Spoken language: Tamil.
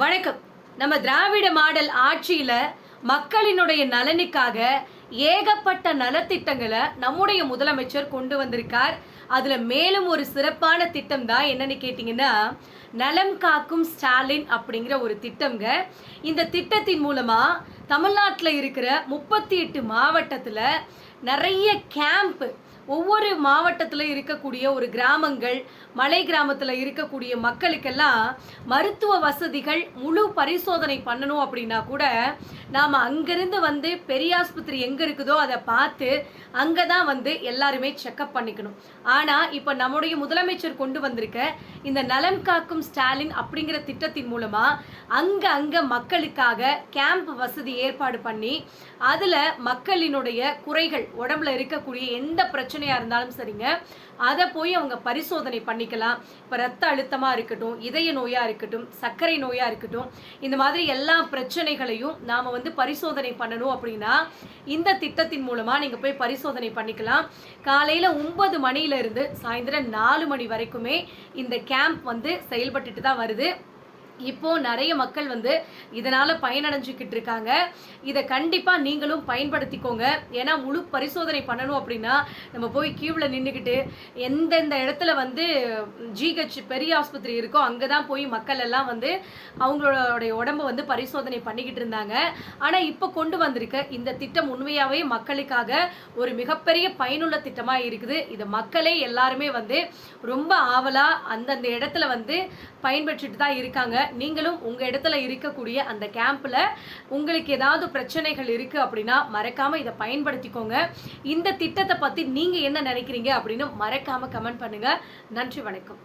வணக்கம். நம்ம திராவிட மாடல் ஆட்சியில மக்களினுடைய நலனுக்காக ஏகப்பட்ட நலத்திட்டங்களை நம்முடைய முதலமைச்சர் கொண்டு வந்திருக்கார். அதுல மேலும் ஒரு சிறப்பான திட்டம் தான் என்னன்னு கேட்டிங்கன்னா நலம் காக்கும் ஸ்டாலின் அப்படிங்கிற ஒரு திட்டம்ங்க. இந்த திட்டத்தின் மூலமா தமிழ்நாட்டில் இருக்கிற முப்பத்தி எட்டு மாவட்டத்தில் நிறைய கேம்ப்பு ஒவ்வொரு மாவட்டத்தில் இருக்கக்கூடிய ஒரு கிராமங்கள் மலை கிராமத்தில் இருக்கக்கூடிய மக்களுக்கெல்லாம் மருத்துவ வசதிகள் முழு பரிசோதனை பண்ணணும் அப்படின்னா கூட நாம் அங்கேருந்து வந்து பெரியாஸ்பத்திரி எங்கே இருக்குதோ அதை பார்த்து அங்கே தான் வந்து எல்லாருமே செக்கப் பண்ணிக்கணும். ஆனால் இப்போ நம்முடைய முதலமைச்சர் கொண்டு வந்திருக்க இந்த நலம் காக்கும் ஸ்டாலின் அப்படிங்கிற திட்டத்தின் மூலமாக அங்கே அங்கே மக்களுக்காக கேம்ப் வசதி ஏற்பாடு பண்ணி அதில் மக்களினுடைய குறைகள் உடம்புல இருக்கக்கூடிய எந்த பிரச்சனையாக இருந்தாலும் சரிங்க. அதை போய் அவங்க பரிசோதனை பண்ணிக்கலாம். இப்போ ரத்த அழுத்தமாக இருக்கட்டும் இதய நோயாக இருக்கட்டும் சர்க்கரை நோயாக இருக்கட்டும் இந்த மாதிரி எல்லா பிரச்சனைகளையும் நாம் வந்து பரிசோதனை பண்ணணும் அப்படின்னா இந்த திட்டத்தின் மூலமாக நீங்கள் போய் பரிசோதனை பண்ணிக்கலாம். காலையில் ஒன்பது மணியிலிருந்து சாயந்தரம் நாலு மணி வரைக்குமே இந்த கேம்ப் வந்து செயல்பட்டுட்டு தான் வருது. இப்போ நிறைய மக்கள் வந்து இதனால பயனடைஞ்சுக்கிட்டு இருக்காங்க. இதை கண்டிப்பா நீங்களும் பயன்படுத்திக்கோங்க. ஏன்னா முழு பரிசோதனை பண்ணணும் அப்படின்னா நம்ம போய் கியூவில் நின்றுக்கிட்டு எந்தெந்த இடத்துல வந்து ஜிஹெச் பெரிய ஆஸ்பத்திரி இருக்கோ அங்கே தான் போய் மக்கள் எல்லாம் வந்து அவங்களோடைய உடம்ப வந்து பரிசோதனை பண்ணிக்கிட்டு இருந்தாங்க. ஆனால் இப்போ கொண்டு வந்திருக்க இந்த திட்டம் உண்மையாகவே மக்களுக்காக ஒரு மிகப்பெரிய பயனுள்ள திட்டமாக இருக்குது. இதை மக்களே எல்லாருமே வந்து ரொம்ப ஆவலாக அந்தந்த இடத்துல வந்து பயன்பெற்றுட்டு தான் இருக்காங்க. நீங்களும் உங்கள் இடத்துல இருக்கக்கூடிய அந்த கேம்பில் உங்களுக்கு ஏதாவது பிரச்சனைகள் இருக்குது அப்படின்னா மறக்காமல் இதை பயன்படுத்திக்கோங்க. இந்த திட்டத்தை பற்றி நீங்கள் என்ன நினைக்கிறீங்க அப்படின்னு மறக்காமல் கமெண்ட் பண்ணுங்கள் நன்றி வணக்கம்.